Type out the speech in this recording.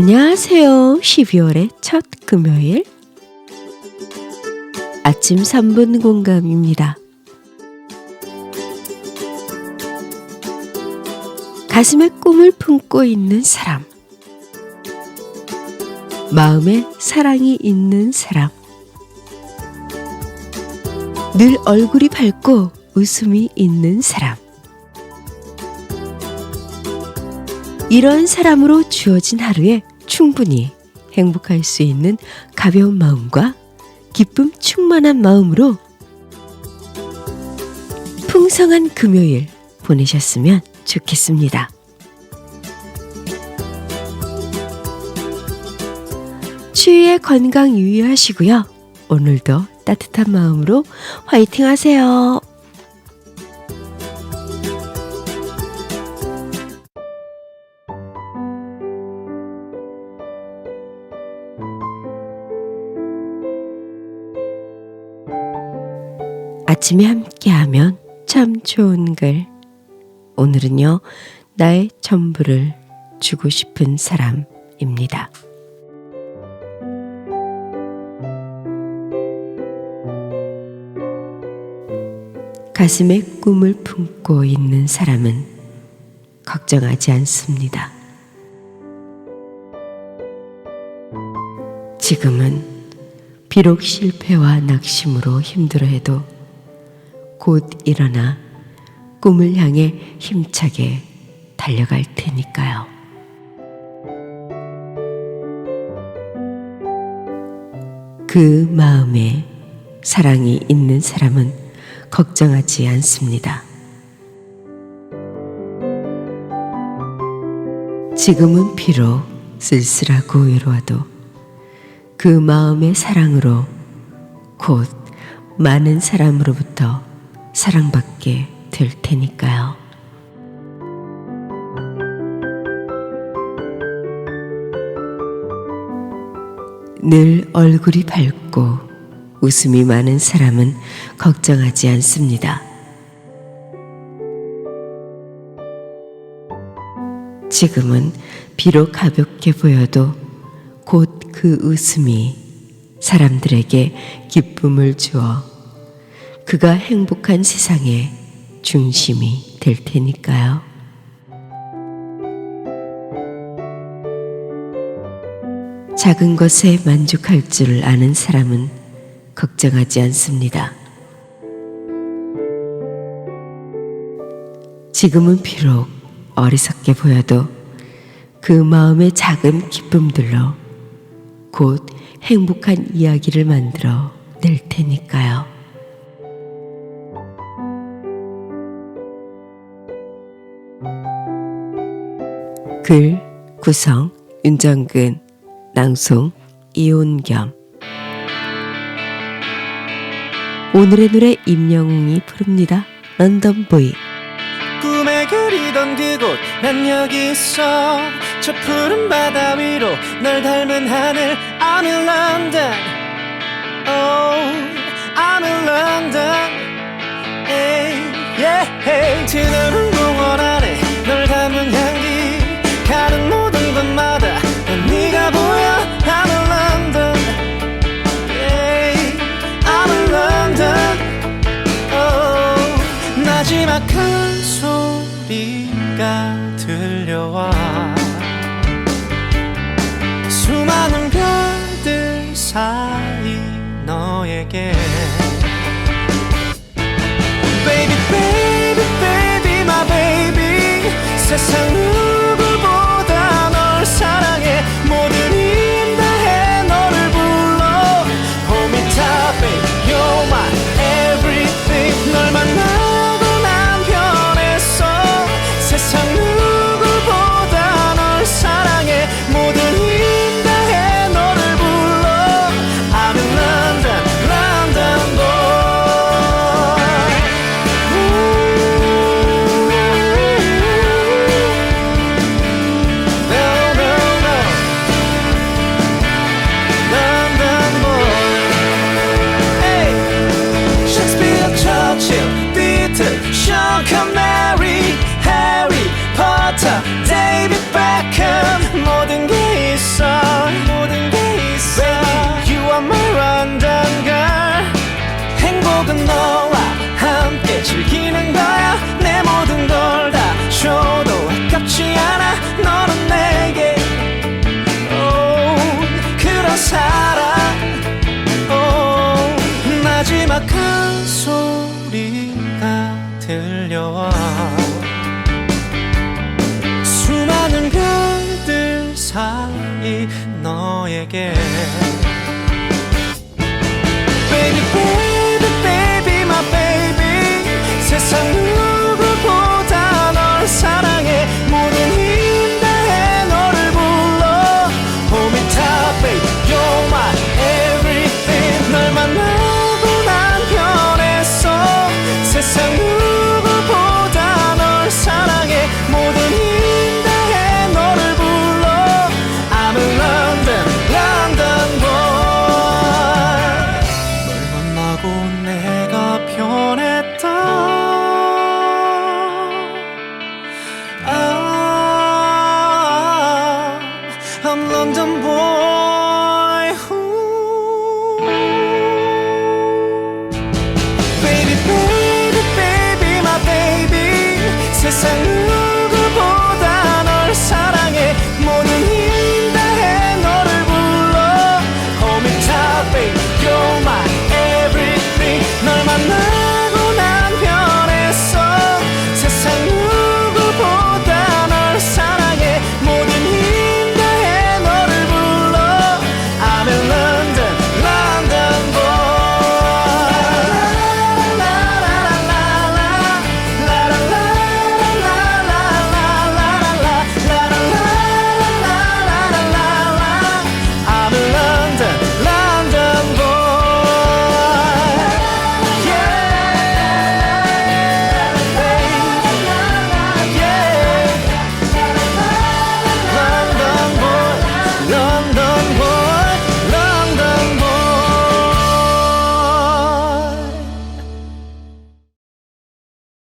안녕하세요. 12월의 첫 금요일 아침 3분 공감입니다. 가슴에 꿈을 품고 있는 사람. 마음에 사랑이 있는 사람. 늘 얼굴이 밝고 웃음이 있는 사람. 이런 사람으로 주어진 하루에 충분히 행복할 수 있는 가벼운 마음과 기쁨 충만한 마음으로 풍성한 금요일 보내셨으면 좋겠습니다. 추위에 건강 유의하시고요. 오늘도 따뜻한 마음으로 화이팅 하세요. 아침에 함께하면 참 좋은 글. 오늘은요, 나의 전부를 주고 싶은 사람입니다. 가슴에 꿈을 품고 있는 사람은 걱정하지 않습니다. 지금은 비록 실패와 낙심으로 힘들어해도 곧 일어나 꿈을 향해 힘차게 달려갈 테니까요. 그 마음에 사랑이 있는 사람은 걱정하지 않습니다. 지금은 비록 쓸쓸하고 외로워도 그 마음의 사랑으로 곧 많은 사람으로부터 사랑받게 될 테니까요. 늘 얼굴이 밝고 웃음이 많은 사람은 걱정하지 않습니다. 지금은 비록 가볍게 보여도 곧 그 웃음이 사람들에게 기쁨을 주어 그가 행복한 세상의 중심이 될 테니까요. 작은 것에 만족할 줄 아는 사람은 걱정하지 않습니다. 지금은 비록 어리석게 보여도 그 마음의 작은 기쁨들로 곧 행복한 이야기를 만들어 낼 테니까요. 글 구성 윤정근 낭송 이온겸. 오늘의 노래 임영웅이 부릅니다. 런던보이. 꿈에 그리던 그곳 난 여기 있어. 저 푸른 바다 위로 널 닮은 하늘 I'm in London. Oh I'm in London. Hey, yeah, hey. 소리가 들려와. 수많은 별들 사이 너에게 너 I'm London boy who Baby baby baby my baby 세상을